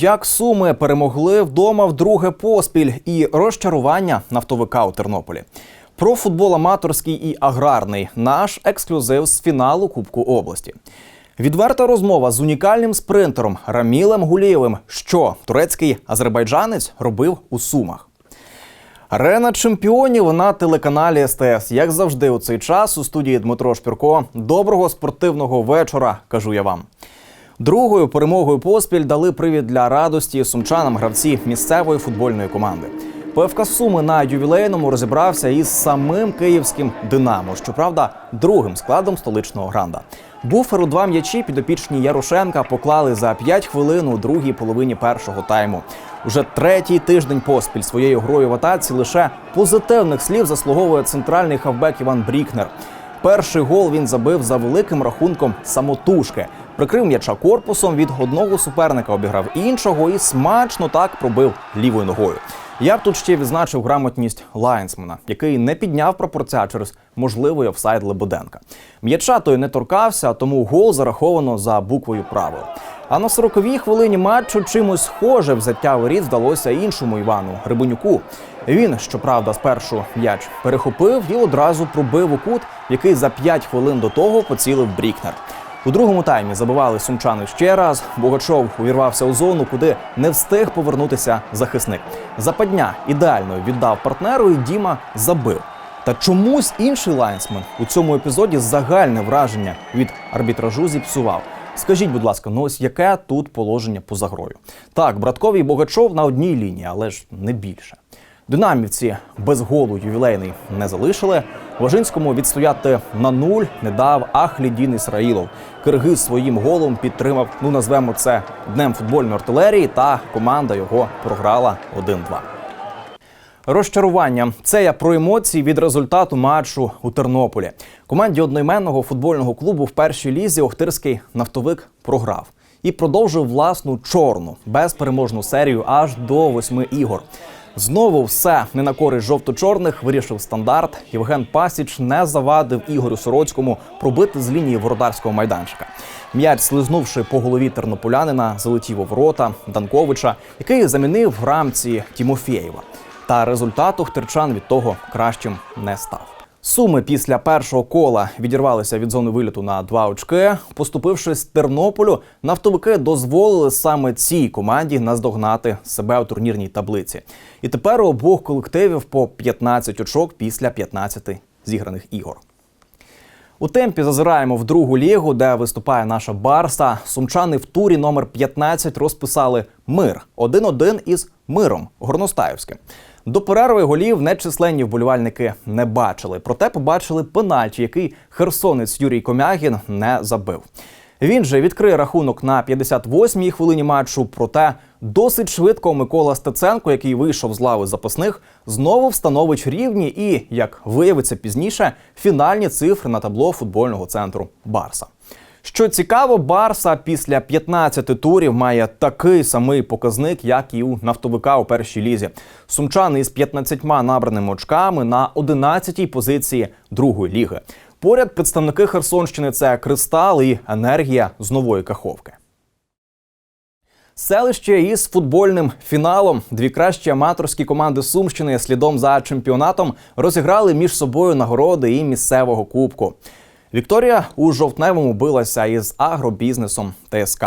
Як суми перемогли вдома вдруге поспіль і розчарування нафтовика у Тернополі. Про футбол аматорський і аграрний наш ексклюзив з фіналу Кубку області. Відверта розмова з унікальним спринтером Рамілем Гулієвим, що турецький азербайджанець робив у Сумах. Арена чемпіонів на телеканалі СТС. Як завжди, у цей час у студії Дмитро Шпірко. Доброго спортивного вечора, кажу я вам. Другою перемогою поспіль дали привід для радості сумчанам гравці місцевої футбольної команди. ПФК Суми на ювілейному розібрався із самим київським Динамо, щоправда, другим складом столичного гранда. Буферу два м'ячі підопічні Ярошенка поклали за 5 хвилин у другій половині першого тайму. Уже третій тиждень поспіль своєю грою в атаці лише позитивних слів заслуговує центральний хавбек Іван Брікнер. Перший гол він забив за великим рахунком самотужки. Прикрив м'яча корпусом від одного суперника, обіграв іншого і смачно так пробив лівою ногою. Я б тут ще відзначив грамотність Лайнсмена, який не підняв прапорця через можливий офсайд Лебеденка. М'яча той не торкався, тому гол зараховано за буквою правил. А на 40-й хвилині матчу чимось схоже взяття воріт вдалося іншому Івану Грибенюку. Він, щоправда, спершу м'яч перехопив і одразу пробив у кут, який за 5 хвилин до того поцілив Брікнер. У другому таймі забивали сумчани ще раз. Богачов увірвався у зону, куди не встиг повернутися захисник. Западня ідеально віддав партнеру, і Діма забив. Та чомусь інший лайнсмен у цьому епізоді загальне враження від арбітражу зіпсував. Скажіть, будь ласка, ну ось яке тут положення поза грою? Так, браткові Богачов на одній лінії, але ж не більше. Динамівці без голу ювілейний не залишили. Важинському відстояти на нуль не дав Ахлідін Ісраїлов. Киргиз своїм голом підтримав, ну назвемо це днем футбольної артилерії, та команда його програла 1-2. Розчарування це я про емоції від результату матчу у Тернополі. Команді одноіменного футбольного клубу в першій лізі Охтирський нафтовик програв і продовжив власну чорну безпереможну серію аж до восьми ігор. Знову все не на користь жовто-чорних вирішив стандарт. Євген Пасіч не завадив Ігорю Сороцькому пробити з лінії вородарського майданчика. М'яч, слизнувши по голові тернополянина, залетів у ворота Данковича, який замінив в рамці Тімофєєва. Та результат Охтирчан від того кращим не став. Суми після першого кола відірвалися від зони виліту на два очки. Поступившись Тернополю, нафтовики дозволили саме цій команді наздогнати себе у турнірній таблиці. І тепер у обох колективів по 15 очок після 15 зіграних ігор. У темпі зазираємо в другу лігу, де виступає наша Барса. Сумчани в турі номер 15 розписали мир 1-1 із миром Горностаївським. До перерви голів нечисленні вболівальники не бачили. Проте побачили пенальті, який херсонець Юрій Комягін не забив. Він же відкриє рахунок на 58-й хвилині матчу. Проте досить швидко Микола Стеценко, який вийшов з лави запасних, знову встановить рівні і, як виявиться пізніше, фінальні цифри на табло футбольного центру Барса. Що цікаво, Барса після 15 турів має такий самий показник, як і у нафтовика у першій лізі. Сумчани із 15 набраними очками на 11-й позиції другої ліги. Поряд представники Херсонщини це Кристал і енергія з нової каховки. Селище із футбольним фіналом. Дві кращі аматорські команди Сумщини слідом за чемпіонатом розіграли між собою нагороди і місцевого кубку. Вікторія у жовтневому билася із агробізнесом ТСК.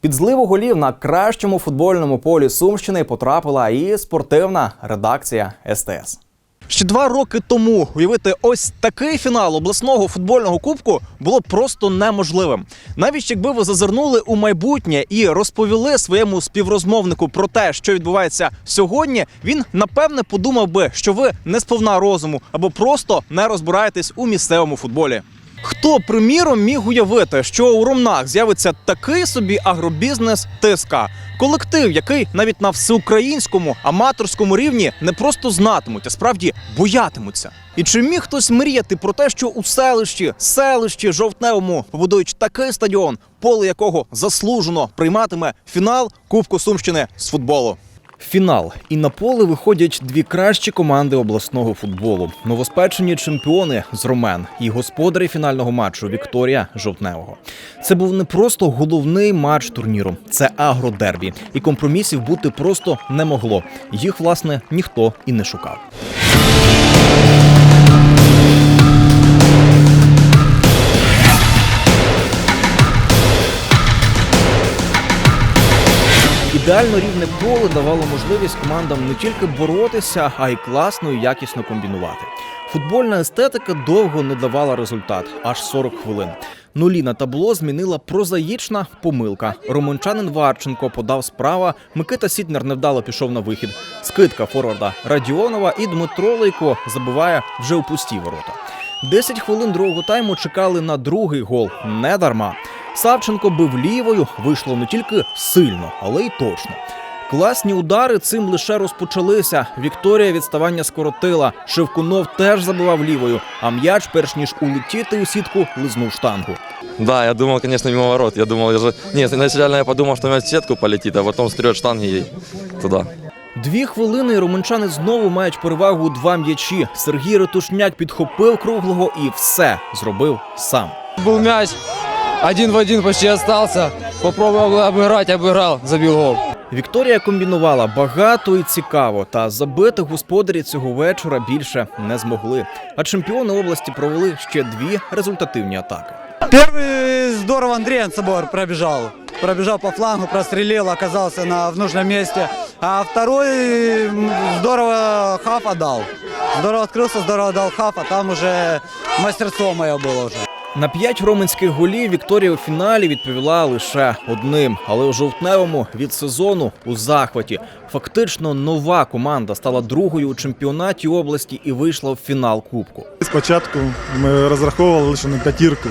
Під зливу голів на кращому футбольному полі Сумщини потрапила і спортивна редакція СТС. Ще два роки тому уявити ось такий фінал обласного футбольного кубку було просто неможливим. Навіть якби ви зазирнули у майбутнє і розповіли своєму співрозмовнику про те, що відбувається сьогодні, він напевне подумав би, що ви не сповна розуму або просто не розбираєтесь у місцевому футболі. Хто, приміром, міг уявити, що у Ромнах з'явиться такий собі агробізнес ТСК? Колектив, який навіть на всеукраїнському аматорському рівні не просто знатимуть, а справді боятимуться. І чи міг хтось мріяти про те, що у селищі, селищі жовтневому побудують такий стадіон, поле якого заслужено прийматиме фінал Кубку Сумщини з футболу? Фінал і на поле виходять дві кращі команди обласного футболу: новоспечені чемпіони з Ромен і господарі фінального матчу Вікторія Жовтневого. Це був не просто головний матч турніру, це агродербі, і компромісів бути просто не могло. Їх власне ніхто і не шукав. Ідеально рівне поле давало можливість командам не тільки боротися, а й класно і якісно комбінувати. Футбольна естетика довго не давала результат аж 40 хвилин. Нулі на табло змінила прозаїчна помилка. Романчанин Варченко подав справа. Микита Сітнер невдало пішов на вихід. Скидка форварда Радіонова і Дмитро Лейко забиває вже у пусті ворота. 10 хвилин другого тайму чекали на другий гол. Не дарма. Савченко бив лівою, вийшло не тільки сильно, але й точно. Класні удари цим лише розпочалися. Вікторія відставання скоротила. Шевкунов теж забивав лівою, а м'яч, перш ніж улетіти у сітку, лизнув штангу. Да, я думал, конечно, мимо ворот. Я думал, я же... Нет, изначально я подумал, что мяч в сетку полетит, а потом стрет штанги ей туда. Дві хвилини і романчани знову мають перевагу у два м'ячі. Сергій Ретушняк підхопив круглого і все зробив сам. Был мяч, один в один почти остался. Попробовал обыграть, обыграл, забил гол. Вікторія комбінувала багато і цікаво, та забити господарі цього вечора більше не змогли. А чемпіони області провели ще дві результативні атаки. Первый здорово Андрей Анцебор пробежал. Пробежал по флангу, прострелил, оказался на, в нужном месте. А второй м, здорово хаф отдал. Здорово открылся, здорово дал хаф, а там уже мастерство мое было уже. На п'ять роменських голів Вікторія у фіналі відповіла лише одним, але у жовтневому від сезону у захваті. Фактично нова команда стала другою у чемпіонаті області і вийшла в фінал кубку. Спочатку ми розраховували лише на п'ятірку,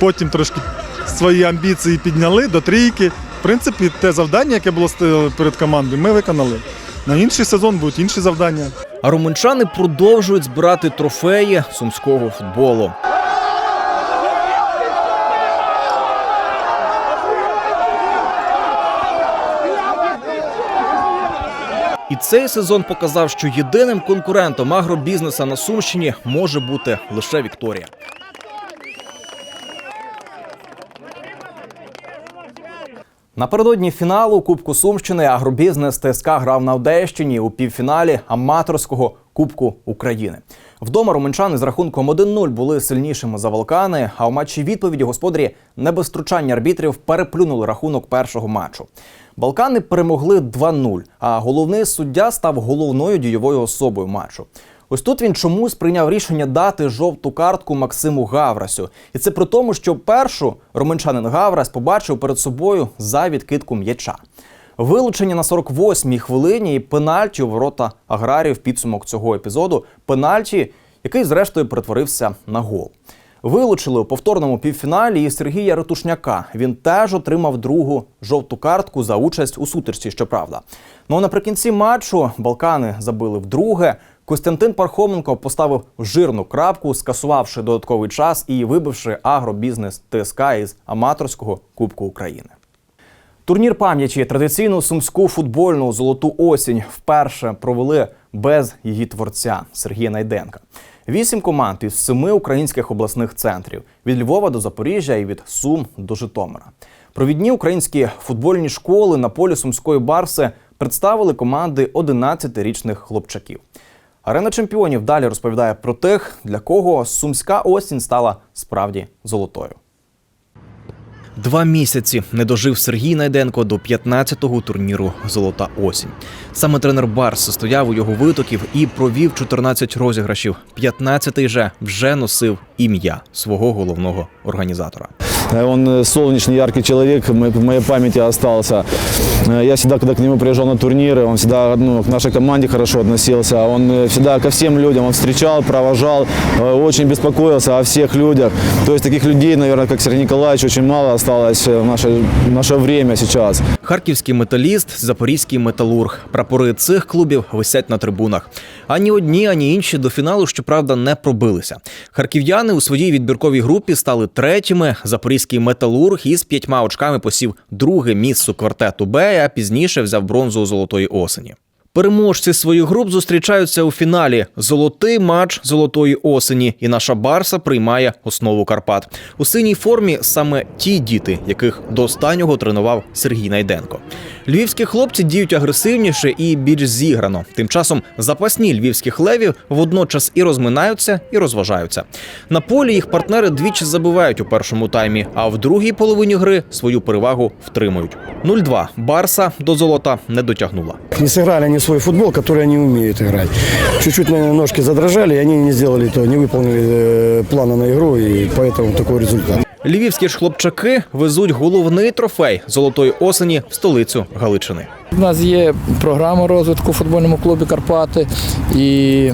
потім трошки свої амбіції підняли до трійки. В принципі, те завдання, яке було перед командою, ми виконали. На інший сезон будуть інші завдання. А румунчани продовжують збирати трофеї сумського футболу. І цей сезон показав, що єдиним конкурентом агробізнеса на Сумщині може бути лише Вікторія. Напередодні фіналу Кубку Сумщини агробізнес ТСК грав на Одещині у півфіналі аматорського Кубку України. Вдома румунчани з рахунком 1-0 були сильнішими за Волкани. А у матчі відповіді господарі не без втручання арбітрів переплюнули рахунок першого матчу. Балкани перемогли 2-0, а головний суддя став головною дійовою особою матчу. Ось тут він чомусь прийняв рішення дати жовту картку Максиму Гаврасю. І це при тому, що першу романчанин Гаврас побачив перед собою за відкидку м'яча. Вилучення на 48-й хвилині і пенальті у ворота аграрів підсумок цього епізоду. Пенальті, який зрештою перетворився на гол. Вилучили у повторному півфіналі і Сергія Ретушняка. Він теж отримав другу жовту картку за участь у сутичці, щоправда. Ну наприкінці матчу Балкани забили вдруге. Костянтин Пархоменко поставив жирну крапку, скасувавши додатковий час і вибивши агробізнес ТСК із аматорського Кубку України. Турнір пам'яті традиційну сумську футбольну золоту осінь вперше провели без її творця Сергія Найденка. Вісім команд із семи українських обласних центрів від Львова до Запоріжжя і від Сум до Житомира. Провідні українські футбольні школи на полі сумської барси представили команди 11-річних хлопчаків. Арена чемпіонів далі розповідає про тих, для кого сумська осінь стала справді золотою. Два місяці не дожив Сергій Найденко до 15-го турніру Золота осінь. Саме тренер Барс стояв у його витоків і провів 14 розіграшів. 15-й же вже носив ім'я свого головного організатора. Э, Он э, солнечный, яркий человек, м- в моей памяти остался. Э, Я всегда, когда к нему приезжал на турниры, он всегда ну, к нашей команде хорошо относился. Он э, всегда ко всем людям, он встречал, провожал, э, очень беспокоился о всех людях. То есть таких людей, наверное, как Сергей Николаевич, очень мало осталось э, в наше, в наше время сейчас. Харківський металіст, запорізький металург. Прапори цих клубів висять на трибунах. Ані одні, ані інші до фіналу, щоправда, не пробилися. Харків'яни у своїй відбірковій групі стали третіми. Запорізький металург із п'ятьма очками посів друге місце квартету Б, а пізніше взяв бронзу у золотої осені. Переможці своїх груп зустрічаються у фіналі. Золотий матч золотої осені, і наша Барса приймає основу Карпат. У синій формі саме ті діти, яких до останнього тренував Сергій Найденко. Львівські хлопці діють агресивніше і більш зіграно. Тим часом запасні львівських левів водночас і розминаються, і розважаються. На полі їх партнери двічі забивають у першому таймі, а в другій половині гри свою перевагу втримують. 0-2. Барса до золота не дотягнула. Не сыграли они свой футбол, который они умеют играть. Чуть-чуть наверное, ножки задрожали, и они не сделали то, не выполнили э, плана на игру, и поэтому такой результат. Львівські ж хлопчаки везуть головний трофей золотої осені в столицю Галичини. У нас є програма розвитку в футбольному клубі Карпати, і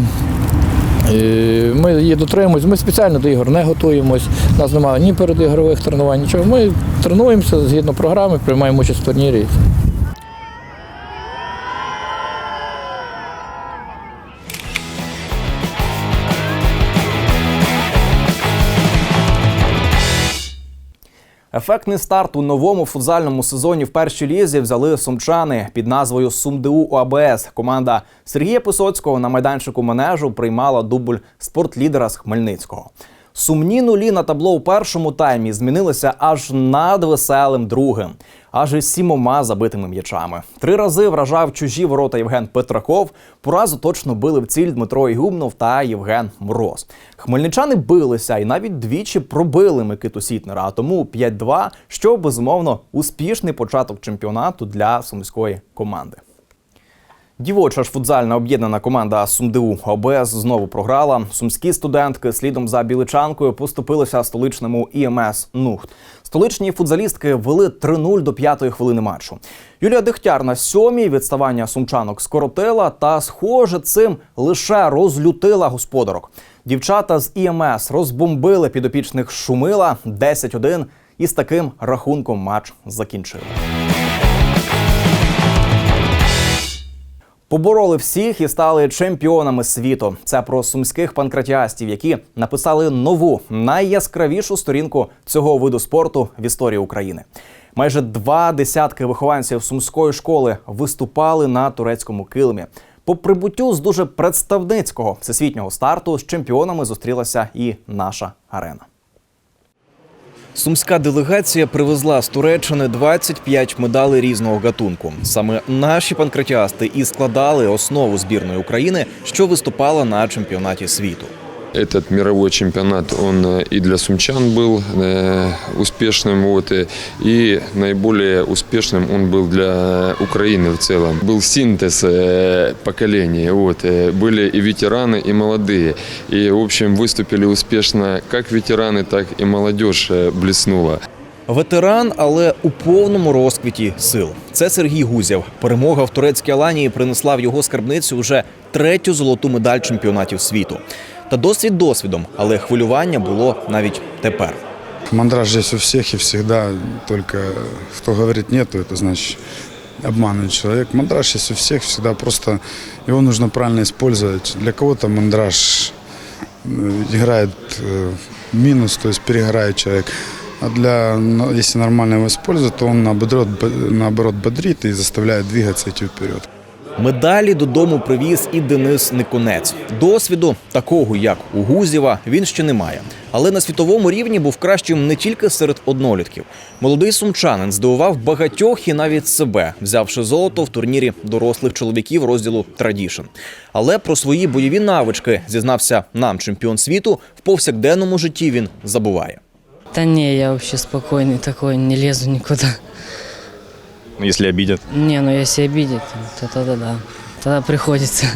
е, ми її дотримуємось. Ми спеціально до ігор не готуємось. У нас немає ні передігрових тренувань, нічого. Ми тренуємося згідно програми, приймаємо участь в турнірі. Ефектний старт у новому футзальному сезоні в першій лізі взяли сумчани під назвою СумДУ ОАБС. Команда Сергія Писоцького на майданчику манежу приймала дубль спортлідера з Хмельницького. Сумні нулі на табло у першому таймі змінилися аж над веселим другим, аж із сімома забитими м'ячами. Три рази вражав чужі ворота Євген Петраков. Поразу точно били в ціль Дмитро Ігумнов та Євген Мороз. Хмельничани билися і навіть двічі пробили Микиту Сітнера. А тому 5-2, що безумовно успішний початок чемпіонату для сумської команди. Дівоча ж футзальна об'єднана команда СумДУ ОБС знову програла. Сумські студентки слідом за біличанкою поступилися столичному ІМС Нухт. Столичні футзалістки вели 3-0 до п'ятої хвилини матчу. Юлія Дегтяр на сьомій відставання сумчанок скоротила та, схоже, цим лише розлютила господарок. Дівчата з ІМС розбомбили підопічних Шумила 10-1 і з таким рахунком матч закінчили. Побороли всіх і стали чемпіонами світу. Це про сумських панкратіастів, які написали нову найяскравішу сторінку цього виду спорту в історії України. Майже два десятки вихованців сумської школи виступали на турецькому килимі. По прибуттю з дуже представницького всесвітнього старту з чемпіонами зустрілася і наша арена. Сумська делегація привезла з Туреччини 25 медалей різного гатунку. Саме наші панкратіасти і складали основу збірної України, що виступала на чемпіонаті світу. Этот мировой чемпионат, он э, и для сумчан был э, успешным, вот, э, и наиболее успешным он был для Украины в целом. Был синтез э, поколений, вот, э, были и ветераны, и молодые. И, в общем, выступили успешно как ветераны, так и молодежь э, блеснула. Ветеран, але у повному розквіті сил. Це Сергій Гузєв. Перемога в турецькій Аланії принесла в його скарбницю вже третю золоту медаль чемпіонатів світу. Та досвід досвідом, але хвилювання було навіть тепер. Мандраж здесь у всех и всегда, только кто говорит нету, это значит обманывает человек. Мандраж есть у всех, всегда просто его нужно правильно использовать. Для кого-то мандраж э, играет э, в минус, то есть перегорает человек. А для, ну, если нормально его использовать, то он наоборот, бо- наоборот бодрит и заставляет двигаться идти вперед. Медалі додому привіз і Денис Никонець. Досвіду такого, як у Гузєва, він ще не має. Але на світовому рівні був кращим не тільки серед однолітків. Молодий сумчанин здивував багатьох і навіть себе, взявши золото в турнірі дорослих чоловіків розділу Традішн. Але про свої бойові навички зізнався нам чемпіон світу. В повсякденному житті він забуває. Да не, я вообще спокойный такой, не лезу никуда. Якщо обідять. Не, ну если обидит, то тогда да. Тогда приходится.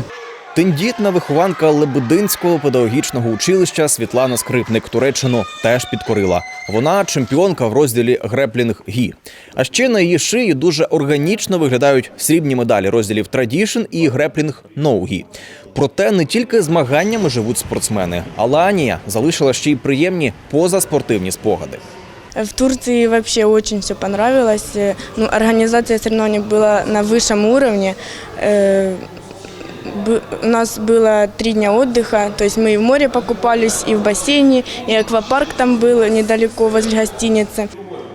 Тендітна вихованка Лебединського педагогічного училища Світлана Скрипник Туреччину теж підкорила. Вона чемпіонка в розділі греплінг гі. А ще на її шиї дуже органічно виглядають срібні медалі розділів Традішн і греплінг ноугі. Проте не тільки змаганнями живуть спортсмени, але Анія залишила ще й приємні позаспортивні спогади. В Турции вообще очень все понравилось. Э, Ну, организация соревнований была на высшем уровне. Э, бы- У нас было три дня отдыха, то есть мы и в море покупались, и в бассейне, и аквапарк там был недалеко возле гостиницы.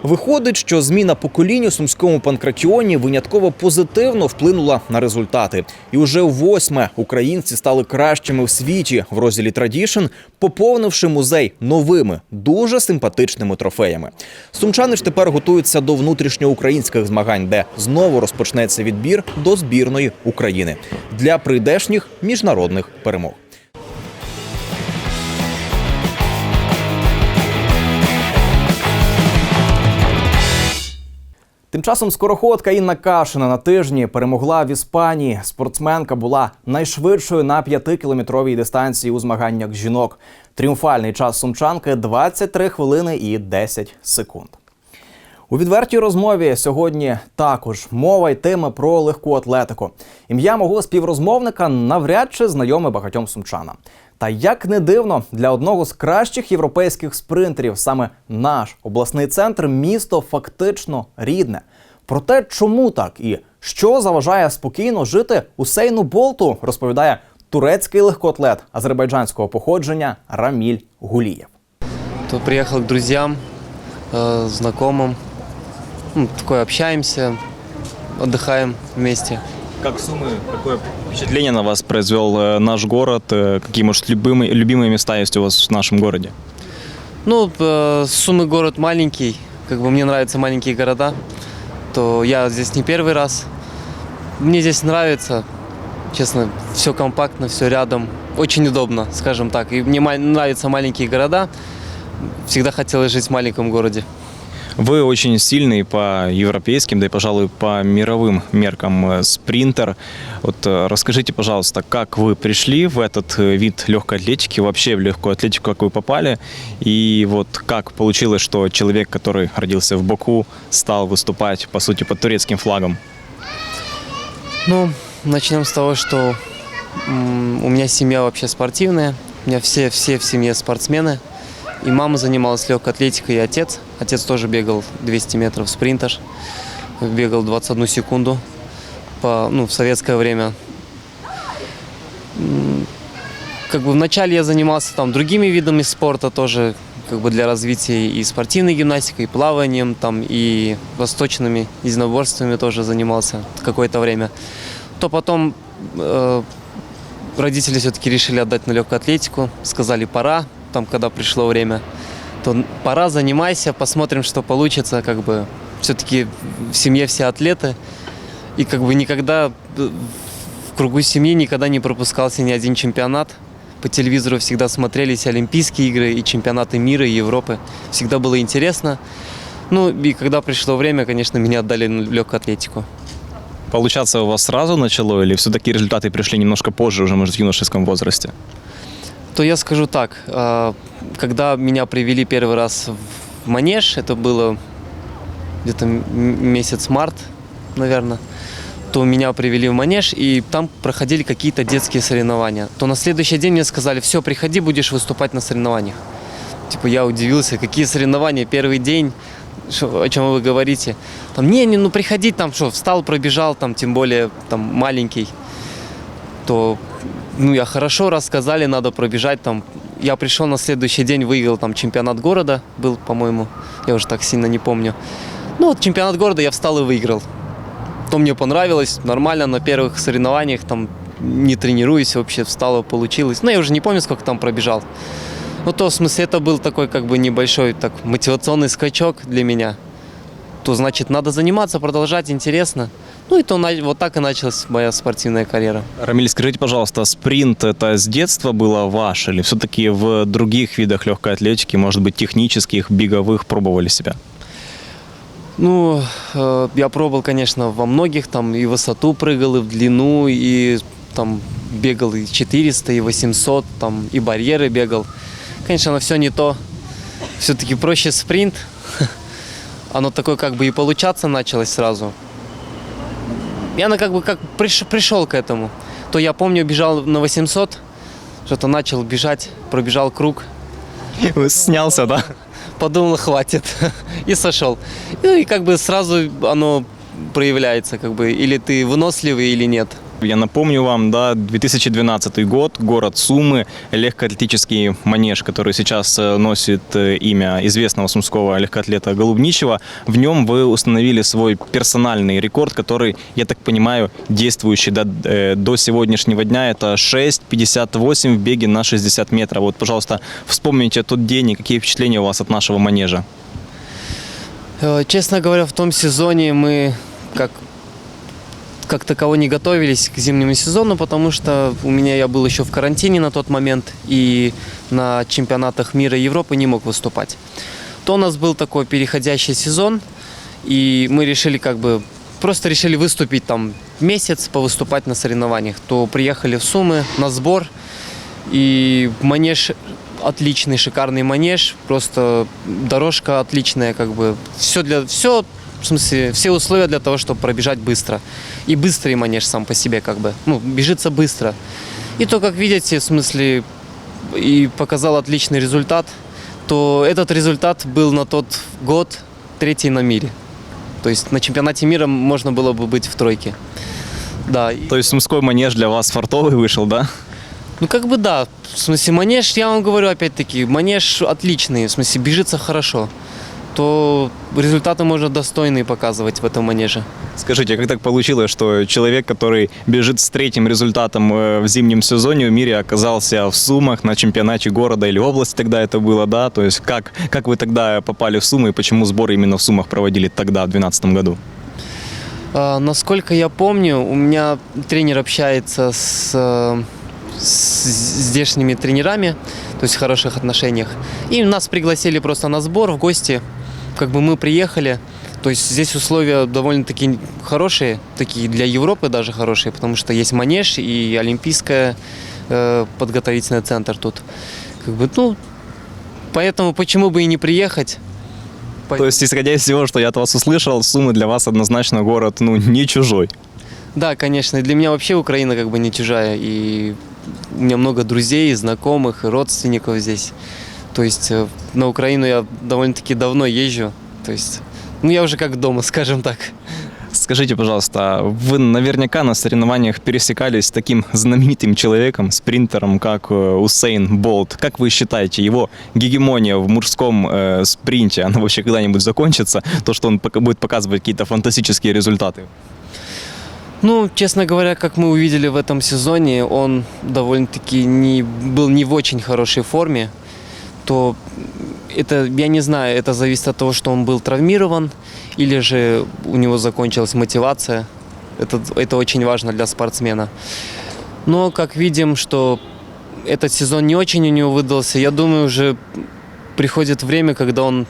Виходить, що зміна поколінь у сумському панкратіоні винятково позитивно вплинула на результати. І уже восьме українці стали кращими в світі в розділі Традішн, поповнивши музей новими, дуже симпатичними трофеями. Сумчани ж тепер готуються до внутрішньоукраїнських змагань, де знову розпочнеться відбір до збірної України для прийдешніх міжнародних перемог. Тим часом скороходка Інна Кашина на тижні перемогла в Іспанії. Спортсменка була найшвидшою на 5-кілометровій дистанції у змаганнях жінок. Тріумфальний час сумчанки 23 хвилини і 10 секунд. У відвертій розмові сьогодні також мова йтиме про легку атлетику. Ім'я мого співрозмовника навряд чи знайоме багатьом сумчанам. Та як не дивно, для одного з кращих європейських спринтерів саме наш обласний центр місто фактично рідне. Проте, чому так і що заважає спокійно жити Усейну Болту, розповідає турецький легкоатлет азербайджанського походження Раміль Гулієв. То приехал к друзьям, э, знакомым. Ну, такое общаемся, отдыхаем вместе. Как Сумы, какое впечатление на вас произвел э, наш город? Э, Какие, может, любимые, любимые места есть у вас в нашем городе? Ну, э, Сумы город маленький, как бы мне нравятся маленькие города, то я здесь не первый раз. Мне здесь нравится, честно, все компактно, все рядом, очень удобно, скажем так. И мне нравятся маленькие города, всегда хотелось жить в маленьком городе. Вы очень сильный по европейским, да и, пожалуй, по мировым меркам э, спринтер. Вот э, расскажите, пожалуйста, как вы пришли в этот э, вид легкой атлетики, вообще в легкую атлетику, как вы попали, и вот как получилось, что человек, который родился в Баку, стал выступать, по сути, под турецким флагом? Ну, начнем с того, что у меня семья вообще спортивная. У меня все, все в семье спортсмены. И мама занималась легкой атлетикой, и отец. Отец тоже бегал 200 метров спринтер. Бегал 21 секунду по, ну, в советское время. Как бы вначале я занимался там другими видами спорта тоже, как бы для развития и спортивной гимнастикой, и плаванием, там, и восточными единоборствами тоже занимался какое-то время. То потом э, родители все-таки решили отдать на легкую атлетику, сказали пора, там, когда пришло время, то пора, занимайся, посмотрим, что получится, как бы все-таки в семье все атлеты, и как бы никогда э, в кругу семьи никогда не пропускался ни один чемпионат. По телевизору всегда смотрелись Олимпийские игры и чемпионаты мира и Европы. Всегда было интересно. Ну и когда пришло время, конечно, меня отдали на легкую атлетику. Получаться у вас сразу начало, или все-таки результаты пришли немножко позже, уже, может, в юношеском возрасте? То я скажу так, а, когда меня привели первый раз в манеж, это было где-то месяц март, наверное, то меня привели в манеж, и там проходили какие-то детские соревнования. То на следующий день мне сказали, все, приходи, будешь выступать на соревнованиях. Типа я удивился, какие соревнования, первый день, о чем вы говорите? Там, не, не, ну приходи, там что, встал, пробежал, там, тем более, там, маленький. То, ну, я хорошо рассказали, надо пробежать, там. Я пришел на следующий день, выиграл там чемпионат города, был, по-моему, я уже так сильно не помню. Ну, вот чемпионат города я встал и выиграл. То мне понравилось, нормально, на первых соревнованиях, там, не тренируюсь, вообще встало, получилось. Ну, я уже не помню, сколько там пробежал. Ну, то, в смысле, это был такой, как бы, небольшой, так, мотивационный скачок для меня. То, значит, надо заниматься, продолжать, интересно. Ну, и то на- вот так и началась моя спортивная карьера. Рамиль, скажите, пожалуйста, спринт это с детства было ваш, или все-таки в других видах легкой атлетики, может быть, технических, беговых, пробовали себя? Ну, э, я пробовал, конечно, во многих, там и высоту прыгал, и в длину, и там бегал и 400, и 800, там и барьеры бегал. Конечно, все не то. Все-таки проще спринт. Оно такое как бы и получаться началось сразу. Я на как бы как приш- пришел к этому. То я помню, бежал на 800, что-то начал бежать, пробежал круг, Снялся, да? подумал, хватит, и сошел. Ну и как бы сразу оно проявляется, как бы, или ты выносливый, или нет. Я напомню вам, да, 2012 год, город Сумы, легкоатлетический манеж, который сейчас э, носит э, имя известного сумского легкоатлета Голубничева. В нем вы установили свой персональный рекорд, который, я так понимаю, действующий до, э, до сегодняшнего дня. Это 6,58 в беге на 60 метров. Вот, пожалуйста, вспомните тот день и какие впечатления у вас от нашего манежа. Э, Честно говоря, в том сезоне мы как как таково не готовились к зимнему сезону, потому что у меня я был еще в карантине на тот момент и на чемпионатах мира и Европы не мог выступать. То у нас был такой переходящий сезон, и мы решили как бы просто решили выступить там месяц, повыступать на соревнованиях. То приехали в Сумы на сбор, и манеж отличный, шикарный манеж, просто дорожка отличная, как бы все для все в смысле все условия для того, чтобы пробежать быстро. И быстрый манеж сам по себе как бы, ну бежится быстро. И то, как видите, в смысле и показал отличный результат, то этот результат был на тот год третий на мире. То есть на чемпионате мира можно было бы быть в тройке. Да, То есть сумской манеж для вас фартовый вышел, да? ну, как бы да. В смысле, манеж, я вам говорю опять-таки, манеж отличный, в смысле, бежится хорошо. То результаты можно достойные показывать в этом манеже. Скажите, а как так получилось, что человек, который бежит с третьим результатом э, в зимнем сезоне в мире, оказался в Сумах на чемпионате города или области тогда это было, да? То есть как, как вы тогда попали в Сумы и почему сборы именно в Сумах проводили тогда, в 2012 году? А, насколько я помню, у меня тренер общается с, с здешними тренерами, то есть в хороших отношениях. И нас пригласили просто на сбор в гости. Как бы мы приехали. То есть здесь условия довольно-таки хорошие, такие для Европы даже хорошие, потому что есть манеж и олимпийская э, подготовительный центр тут. Как бы, ну, поэтому почему бы и не приехать? То есть, исходя из всего, что я от вас услышал, Сумы для вас однозначно город, ну, не чужой. Да, конечно. и Для меня вообще Украина как бы не чужая. И у меня много друзей, знакомых, родственников здесь. То есть э, на Украину я довольно-таки давно езжу. То есть, ну я уже как дома, скажем так. Скажите, пожалуйста, вы наверняка на соревнованиях пересекались с таким знаменитым человеком, спринтером, как э, Усейн Болт. Как вы считаете, его гегемония в мужском э, спринте, она вообще когда-нибудь закончится? То, что он будет показывать какие-то фантастические результаты? Ну, честно говоря, как мы увидели в этом сезоне, он довольно-таки не, был не в очень хорошей форме. То это, я не знаю, это зависит от того, что он был травмирован, или же у него закончилась мотивация. Это, это очень важно для спортсмена. Но, как видим, что этот сезон не очень у него выдался, я думаю, уже приходит время, когда он,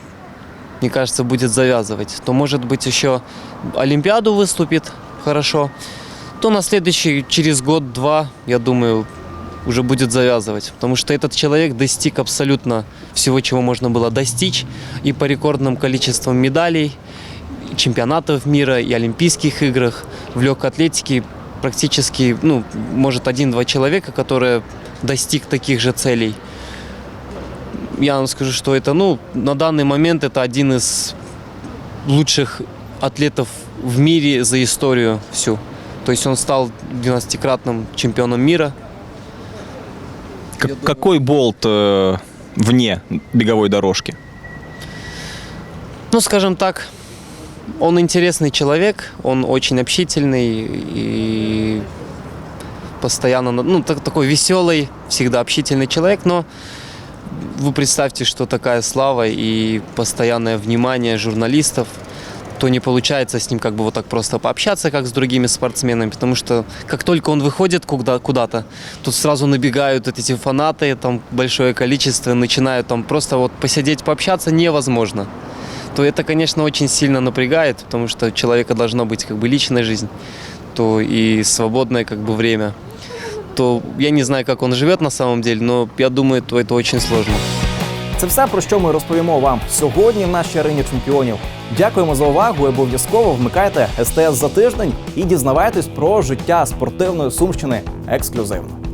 мне кажется, будет завязывать. То, может быть, еще Олимпиаду выступит хорошо, то на следующий, через год-два, я думаю, уже будет завязывать. Потому что этот человек достиг абсолютно всего, чего можно было достичь. И по рекордным количествам медалей, чемпионатов мира, и Олимпийских играх. В легкой атлетике практически, ну, может, один-два человека, которые достиг таких же целей. Я вам скажу, что это, ну, на данный момент это один из лучших атлетов в мире за историю всю. То есть он стал 12-кратным чемпионом мира. Как- какой болт э, вне беговой дорожки? Ну, скажем так, он интересный человек, он очень общительный и постоянно, ну, так- такой веселый, всегда общительный человек, но вы представьте, что такая слава и постоянное внимание журналистов, то не получается с ним как бы вот так просто пообщаться, как с другими спортсменами, потому что как только он выходит куда- куда-то, тут сразу набегают вот эти фанаты, там большое количество, начинают там просто вот посидеть, пообщаться невозможно то это, конечно, очень сильно напрягает, потому что у человека должна быть как бы личная жизнь, то и свободное как бы время. То я не знаю, как он живет на самом деле, но я думаю, то это очень сложно. Це все про що ми розповімо вам сьогодні в нашій арені чемпіонів. Дякуємо за увагу. Обов'язково вмикайте СТС за тиждень і дізнавайтесь про життя спортивної сумщини ексклюзивно.